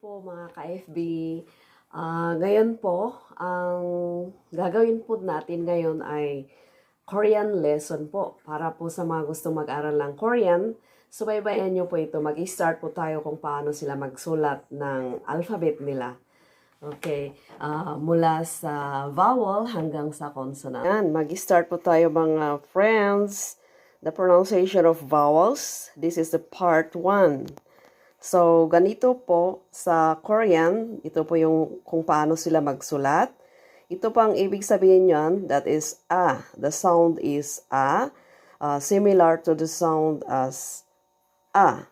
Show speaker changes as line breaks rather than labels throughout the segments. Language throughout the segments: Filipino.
Po mga ka-FB. Ah, ngayon po, ang gagawin po natin ngayon ay Korean lesson po. Para po sa mga gustong mag-aral ng Korean, subaybayan nyo po ito. Mag-start po tayo kung paano sila magsulat ng alphabet nila. Okay, ah, mula sa vowel hanggang sa consonant. Yan, mag-start po tayo mga friends. The pronunciation of vowels. This is the part 1. So, ganito po sa Korean, ito po yung kung paano sila magsulat. Ito po ang ibig sabihin niyan, that is a. The sound is a, uh, similar to the sound as a.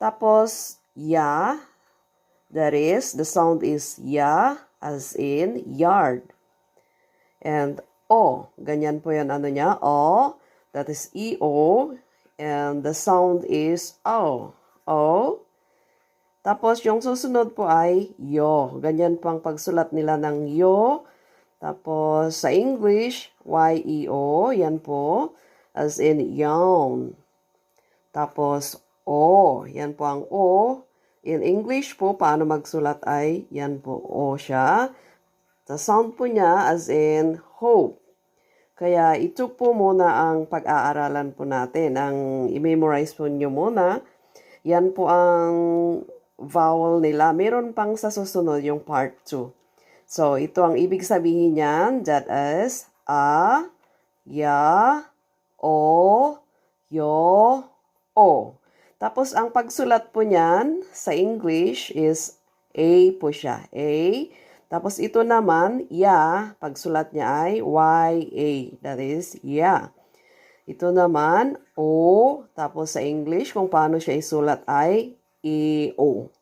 Tapos, ya, that is, the sound is ya, as in yard. And o, ganyan po yan ano niya, o, that is e-o, and the sound is o. O, tapos, yung susunod po ay yo. Ganyan po ang pagsulat nila ng yo. Tapos, sa English, Y-E-O. Yan po. As in, yawn. Tapos, O. Yan po ang O. In English po, paano magsulat ay, yan po, O siya. Sa sound po niya, as in, hope. Kaya ito po muna ang pag-aaralan po natin. Ang i-memorize po nyo muna. Yan po ang vowel nila. Meron pang sa susunod yung part 2. So, ito ang ibig sabihin niyan. That is a, ya, o, yo, o. Tapos, ang pagsulat po niyan sa English is A po siya. A. Tapos, ito naman, ya, pagsulat niya ay Y-A. That is, ya. Ito naman, O. Tapos, sa English, kung paano siya isulat ay E-O.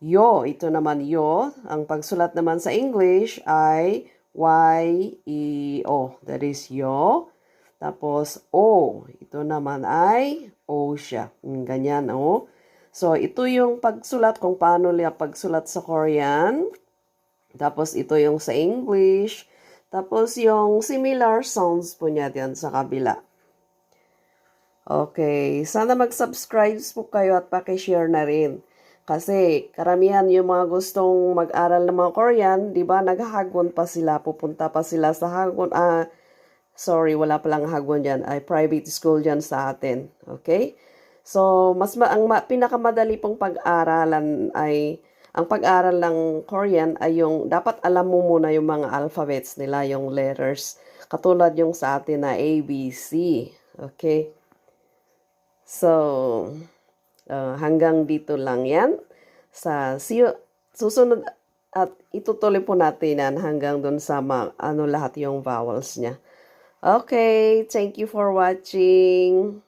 Yo, ito naman yo. Ang pagsulat naman sa English ay Y-E-O. That is yo. Tapos O. Ito naman ay O siya. Mm, Ganyan, o. So, ito yung pagsulat kung paano nila pagsulat sa Korean. Tapos, ito yung sa English. Tapos, yung similar sounds po niya diyan sa kabila. Okay, sana mag-subscribe po kayo at pakishare na rin. Kasi karamihan yung mga gustong mag-aral ng mga Korean, di ba, naghahagon pa sila, pupunta pa sila sa hagon. Ah, sorry, wala palang hagon dyan. Ay, private school dyan sa atin. Okay? So, mas ma- ang ma- pinakamadali pong pag-aralan ay, ang pag-aral ng Korean ay yung, dapat alam mo muna yung mga alphabets nila, yung letters. Katulad yung sa atin na A, B, C. Okay? So, uh, hanggang dito lang yan. Sa see susunod at itutuloy po natin yan hanggang dun sa ma- ano lahat yung vowels niya. Okay, thank you for watching.